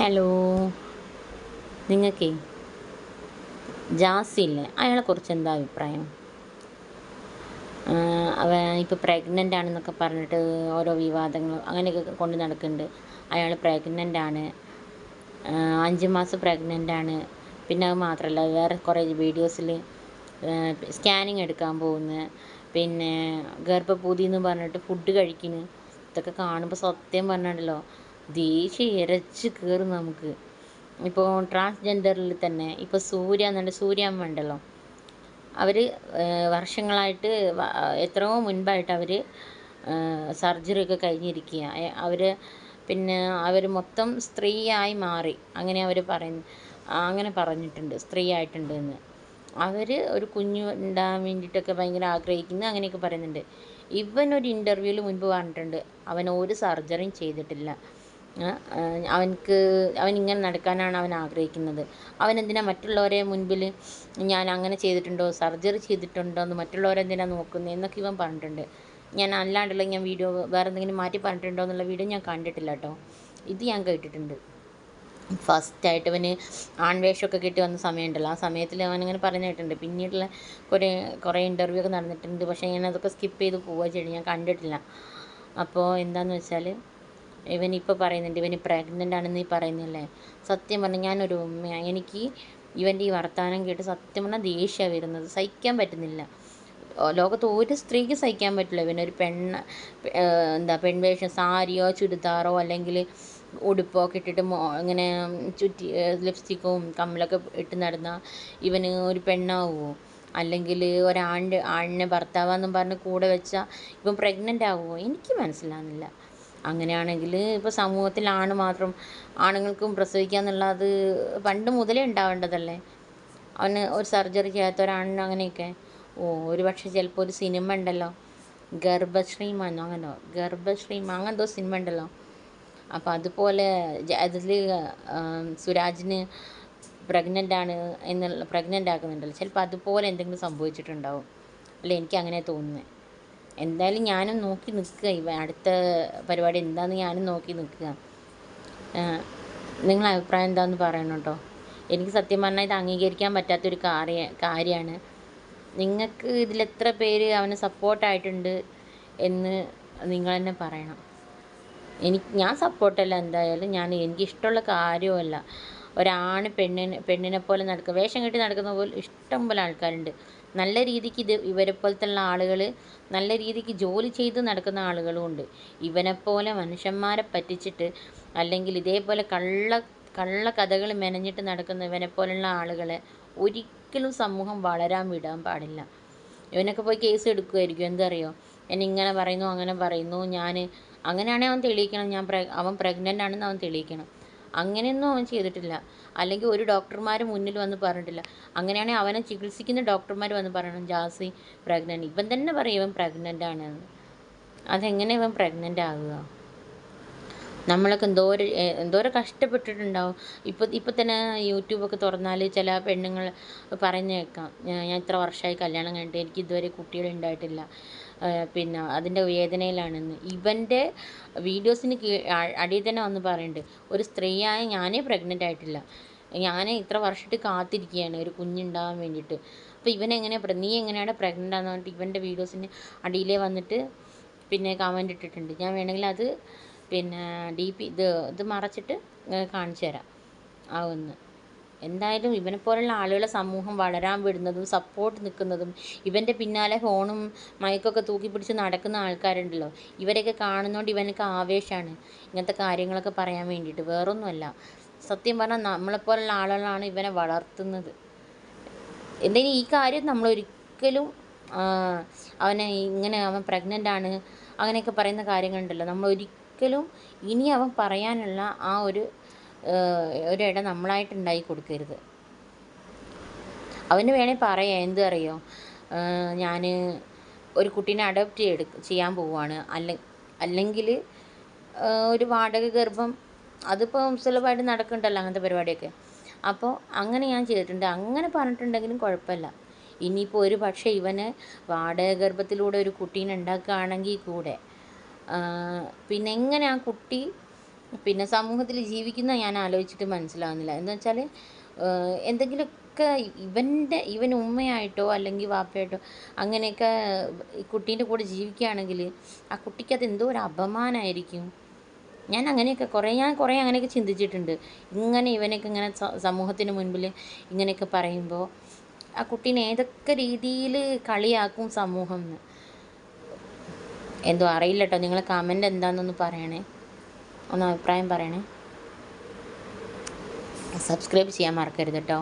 Hello നിങ്ങൾക്കേ ജാസില്ലേ? അയാളെക്കുറിച്ച് എന്താ അഭിപ്രായം? അവ ഇപ്പോൾ പ്രഗ്നന്റ് ആണെന്നൊക്കെ പറഞ്ഞിട്ട് ഓരോ വിവാദങ്ങൾ അങ്ങനെയൊക്കെ കൊണ്ട് നടക്കുന്നുണ്ട് അയാൾ പ്രഗ്നന്റ് ആണ്. അഞ്ച് മാസം പ്രഗ്നന്റ് ആണ്. പിന്നെ അത് മാത്രമല്ല വേറെ കുറേ വീഡിയോസിൽ സ്കാനിങ് എടുക്കാൻ പോകുന്നു. പിന്നെ ഗർഭപൂതി എന്ന് പറഞ്ഞിട്ട് ഫുഡ് കഴിക്കുന്നു. ഇതൊക്കെ കാണുമ്പോൾ സത്യം പറഞ്ഞിട്ടുണ്ടല്ലോ ദേഷ്യം ഇരച്ച് കയറും നമുക്ക്. ഇപ്പോൾ ട്രാൻസ്ജെൻഡറിൽ തന്നെ ഇപ്പോൾ സൂര്യ എന്നുണ്ട് സൂര്യാമ്മ ഉണ്ടല്ലോ. അവർ വർഷങ്ങളായിട്ട് എത്രയോ മുൻപായിട്ട് അവർ സർജറി ഒക്കെ കഴിഞ്ഞിരിക്കുക അവർ പിന്നെ അവർ മൊത്തം സ്ത്രീയായി മാറി. അങ്ങനെ അവർ പറയുന്നു അങ്ങനെ പറഞ്ഞിട്ടുണ്ട് സ്ത്രീ ആയിട്ടുണ്ട് എന്ന്. അവർ ഒരു കുഞ്ഞു ഉണ്ടാകാൻ വേണ്ടിയിട്ടൊക്കെ ഭയങ്കര ആഗ്രഹിക്കുന്നു അങ്ങനെയൊക്കെ പറയുന്നുണ്ട്. ഇവൻ ഒരു ഇന്റർവ്യൂവിൽ മുൻപ് പറഞ്ഞിട്ടുണ്ട് അവൻ ഒരു സർജറിയും ചെയ്തിട്ടില്ല. അവൻക്ക് അവൻ ഇങ്ങനെ നടക്കാനാണ് അവൻ ആഗ്രഹിക്കുന്നത്. അവൻ എന്തിനാ മറ്റുള്ളവരെ മുൻപിൽ ഞാൻ അങ്ങനെ ചെയ്തിട്ടുണ്ടോ സർജറി ചെയ്തിട്ടുണ്ടോ എന്ന് മറ്റുള്ളവരെ എന്തിനാ നോക്കുന്നത് എന്നൊക്കെ ഇവൻ പറഞ്ഞിട്ടുണ്ട്. ഞാൻ അല്ലാണ്ടുള്ള ഞാൻ വീഡിയോ വേറെ എന്തെങ്കിലും മാറ്റി പറഞ്ഞിട്ടുണ്ടോ എന്നുള്ള വീഡിയോ ഞാൻ കണ്ടിട്ടില്ല കേട്ടോ. ഇത് ഞാൻ കേട്ടിട്ടുണ്ട്. ഫസ്റ്റായിട്ട് അവന് ആൺവേഷമൊക്കെ കിട്ടി വന്ന സമയമുണ്ടല്ലോ. ആ സമയത്തിൽ അവൻ ഇങ്ങനെ പറഞ്ഞു കേട്ടിട്ടുണ്ട്. പിന്നീടുള്ള കുറേ കുറേ ഇന്റർവ്യൂ ഒക്കെ നടന്നിട്ടുണ്ട്. പക്ഷേ ഞാൻ അതൊക്കെ സ്കിപ്പ് ചെയ്ത് പോവുക ചെയ്യണം ഞാൻ കണ്ടിട്ടില്ല. അപ്പോൾ എന്താണെന്ന് വെച്ചാൽ ഇവൻ ഇപ്പോൾ പറയുന്നുണ്ട് ഇവന് പ്രഗ്നന്റ് ആണെന്ന് നീ പറയുന്നില്ലേ? സത്യം പറഞ്ഞാൽ ഞാനൊരു ഉമ്മയാണ് എനിക്ക് ഇവന്റെ ഈ വർത്തമാനം കേട്ട് സത്യം പറഞ്ഞാൽ ദേഷ്യമാണ് വരുന്നത്. സഹിക്കാൻ പറ്റുന്നില്ല. ലോകത്ത് ഒരു സ്ത്രീക്ക് സഹിക്കാൻ പറ്റില്ല. ഇവനൊരു പെണ്ണ് പെണ്ണ എന്താ പെൺവേഷം സാരിയോ ചുരിദാറോ അല്ലെങ്കിൽ ഉടുപ്പോ ഒക്കെ ഇട്ടിട്ട് മോ ഇങ്ങനെ ചുറ്റി ലിപ്സ്റ്റിക്കും കമ്മലൊക്കെ ഇട്ട് നടന്ന ഇവന് ഒരു പെണ്ണാവുമോ അല്ലെങ്കിൽ ഒരാണ്ട് ആണിനെ ഭർത്താവാന്നും പറഞ്ഞ് കൂടെ വെച്ചാൽ ഇപ്പം പ്രഗ്നന്റ് ആവുമോ എനിക്ക് മനസ്സിലാകുന്നില്ല അങ്ങനെയാണെങ്കിൽ ഇപ്പോൾ സമൂഹത്തിൽ ആണ് മാത്രം ആണുങ്ങൾക്കും പ്രസവിക്കുക എന്നുള്ളത് പണ്ട് മുതലേ ഉണ്ടാവേണ്ടതല്ലേ? അവന് ഒരു സർജറി ചെയ്യാത്ത ഒരാണിന് അങ്ങനെയൊക്കെ. ഓ ഒരു പക്ഷേ ചിലപ്പോൾ ഒരു സിനിമ ഉണ്ടല്ലോ. ഗർഭശ്രീമാനോ അങ്ങനെ ഗർഭശ്രീമ അങ്ങനെ എന്തോ സിനിമ ഉണ്ടല്ലോ. അപ്പോൾ അതുപോലെ അതിൽ സുരാജിന് പ്രഗ്നന്റ് ആണ് എന്നുള്ള പ്രഗ്നന്റ് ആക്കുന്നുണ്ടല്ലോ. ചിലപ്പോൾ അതുപോലെ എന്തെങ്കിലും സംഭവിച്ചിട്ടുണ്ടാവും. അല്ലേ എനിക്ക് അങ്ങനെ തോന്നുന്നത് എന്തായാലും ഞാനും നോക്കി നിൽക്കുക. ഇവ അടുത്ത പരിപാടി എന്താന്ന് ഞാനും നോക്കി നിൽക്കുക. നിങ്ങളെ അഭിപ്രായം എന്താണെന്ന് പറയണം കേട്ടോ. എനിക്ക് സത്യം പറഞ്ഞാൽ ഇത് അംഗീകരിക്കാൻ പറ്റാത്തൊരു കാര്യ കാര്യമാണ്. നിങ്ങൾക്ക് ഇതിലെത്ര പേര് അവന് സപ്പോർട്ടായിട്ടുണ്ട് എന്ന് നിങ്ങൾ തന്നെ പറയണം. എനിക്ക് ഞാൻ സപ്പോർട്ടല്ല എന്തായാലും. ഞാൻ എനിക്കിഷ്ടമുള്ള കാര്യമല്ല ഒരാണ് പെണ്ണിന് പെണ്ണിനെ പോലെ നടക്കുക വേഷം കെട്ടി നടക്കുന്ന പോലെ ഇഷ്ടം പോലെ ആൾക്കാരുണ്ട്. നല്ല രീതിക്ക് ഇത് ഇവരെ പോലത്തുള്ള ആളുകൾ നല്ല രീതിക്ക് ജോലി ചെയ്ത് നടക്കുന്ന ആളുകളും ഉണ്ട്. ഇവനെപ്പോലെ മനുഷ്യന്മാരെ പറ്റിച്ചിട്ട് അല്ലെങ്കിൽ ഇതേപോലെ കള്ള കള്ള കഥകൾ മെനഞ്ഞിട്ട് നടക്കുന്ന ഇവനെപ്പോലുള്ള ആളുകളെ ഒരിക്കലും സമൂഹം വളരാൻ വിടാൻ പാടില്ല. ഇവനൊക്കെ പോയി കേസ് എടുക്കുമായിരിക്കും എന്തറിയോ? എന്നെ ഇങ്ങനെ പറയുന്നു അങ്ങനെ പറയുന്നു ഞാൻ അങ്ങനെയാണെങ്കിൽ അവൻ തെളിയിക്കണം ഞാൻ അവൻ പ്രഗ്നന്റ് ആണെന്ന് അവൻ തെളിയിക്കണം. അങ്ങനെയൊന്നും അവൻ ചെയ്തിട്ടില്ല. അല്ലെങ്കിൽ ഒരു ഡോക്ടർമാർ മുന്നിൽ വന്ന് പറഞ്ഞിട്ടില്ല. അങ്ങനെയാണെങ്കിൽ അവനെ ചികിത്സിക്കുന്ന ഡോക്ടർമാർ വന്ന് പറയണം ജാസി പ്രഗ്നന്റ് ഇവൻ തന്നെ പറയും ഇവൻ പ്രഗ്നന്റ് ആണെന്ന് അതെങ്ങനെ ഇവൻ പ്രഗ്നന്റ് ആകുക? നമ്മളൊക്കെ എന്തോരം എന്തോരം കഷ്ടപ്പെട്ടിട്ടുണ്ടാവും. ഇപ്പോൾ ഇപ്പോൾ തന്നെ യൂട്യൂബൊക്കെ തുറന്നാൽ ചില പെണ്ണുങ്ങൾ പറഞ്ഞേക്കാം ഞാൻ ഇത്ര വർഷമായി കല്യാണം കഴിഞ്ഞിട്ട് എനിക്ക് ഇതുവരെ കുട്ടികളുണ്ടായിട്ടില്ല പിന്നെ അതിന്റെ വേദനയിലാണെന്ന്. ഇവന്റെ വീഡിയോസിന് അടിയിൽ തന്നെ വന്ന് പറയുന്നുണ്ട് ഒരു സ്ത്രീയായ ഞാനേ പ്രഗ്നന്റ് ആയിട്ടില്ല. ഞാൻ ഇത്ര വർഷമായിട്ട് കാത്തിരിക്കുകയാണ് ഒരു കുഞ്ഞുണ്ടാകാൻ വേണ്ടിയിട്ട്. അപ്പോൾ ഇവൻ എങ്ങനെയാണ് നീ എങ്ങനെയാണ് പ്രഗ്നന്റ് ആണെന്ന് പറഞ്ഞിട്ട് ഇവന്റെ വീഡിയോസിന് അടിയിലേ വന്നിട്ട് പിന്നെ കമന്റ് ഇട്ടിട്ടുണ്ട്. ഞാൻ വേണമെങ്കിൽ അത് പിന്നെ ഡി പി ഇത് ഇത് മറച്ചിട്ട് കാണിച്ചു തരാം. ആ ഒന്ന്. എന്തായാലും ഇവനെ പോലുള്ള ആളുകളെ സമൂഹം വളരാൻ വിടുന്നതും സപ്പോർട്ട് നിൽക്കുന്നതും ഇവന്റെ പിന്നാലെ ഫോണും മൈക്കൊക്കെ തൂക്കി പിടിച്ച് നടക്കുന്ന ആൾക്കാരുണ്ടല്ലോ. ഇവരെയൊക്കെ കാണുന്നതുകൊണ്ട് ഇവനൊക്കെ ആവേശമാണ് ഇങ്ങനത്തെ കാര്യങ്ങളൊക്കെ പറയാൻ വേണ്ടിയിട്ട്. വേറൊന്നുമല്ല. സത്യം പറഞ്ഞാൽ നമ്മളെപ്പോലുള്ള ആളുകളാണ് ഇവനെ വളർത്തുന്നത്. എന്തെങ്കിലും ഈ കാര്യം നമ്മൾ ഒരിക്കലും അവനെ ഇങ്ങനെ അവൻ പ്രഗ്നന്റ് ആണ് അങ്ങനെയൊക്കെ പറയുന്ന കാര്യങ്ങളുണ്ടല്ലോ. നമ്മൾ ഒരിക്കലും ഇനി അവൻ പറയാനുള്ള ആ ഒരു ആ, ഒരു ഇട നമ്മളായിട്ട് ഉണ്ടാക്കി കൊടുക്കരുത്. അവന് വേണേൽ പറയാം എന്ത് അറിയോ? ഞാൻ ഒരു കുട്ടീനെ അഡോപ്റ്റ് ചെയ്ത് ചെയ്യാൻ പോവുകയാണ് അല്ലെ അല്ലെങ്കിൽ ഒരു വാടക ഗർഭം അതിപ്പോൾ സുലഭമായിട്ട് നടക്കുന്നുണ്ടല്ലോ അങ്ങനത്തെ പരിപാടിയൊക്കെ. അപ്പോൾ അങ്ങനെ ഞാൻ ചെയ്തിട്ടുണ്ട്. അങ്ങനെ പറഞ്ഞിട്ടുണ്ടെങ്കിലും കുഴപ്പമില്ല. ഇനിയിപ്പോൾ ഒരു പക്ഷേ ഇവന് വാടക ഗർഭത്തിലൂടെ ഒരു കുട്ടീനെ ഉണ്ടാക്കുകയാണെങ്കിൽ കൂടെ പിന്നെ എങ്ങനെ ആ കുട്ടി പിന്നെ സമൂഹത്തിൽ ജീവിക്കുന്ന ഞാൻ ആലോചിച്ചിട്ട് മനസ്സിലാവുന്നില്ല. എന്ന് വെച്ചാൽ എന്തെങ്കിലുമൊക്കെ ഇവന്റെ ഇവൻ ഉമ്മയായിട്ടോ അല്ലെങ്കിൽ വാപ്പയായിട്ടോ അങ്ങനെയൊക്കെ ഈ കുട്ടീന്റെ കൂടെ ജീവിക്കുകയാണെങ്കിൽ ആ കുട്ടിക്ക് അത് എന്തോ ഒരു അപമാനമായിരിക്കും ഞാൻ അങ്ങനെയൊക്കെ കുറേ ഞാൻ കുറേ അങ്ങനെയൊക്കെ ചിന്തിച്ചിട്ടുണ്ട്. ഇങ്ങനെ ഇവനൊക്കെ ഇങ്ങനെ സമൂഹത്തിന് മുൻപിൽ ഇങ്ങനെയൊക്കെ പറയുമ്പോൾ ആ കുട്ടീനെ ഏതൊക്കെ രീതിയിൽ കളിയാക്കും സമൂഹം എന്ന്? എന്തോ അറിയില്ല കേട്ടോ നിങ്ങളെ കമന്റ് എന്താണെന്നൊന്ന് പറയണേ. ഒന്ന് അഭിപ്രായം പറയണേ. സബ്സ്ക്രൈബ് ചെയ്യാൻ മറക്കരുത് കേട്ടോ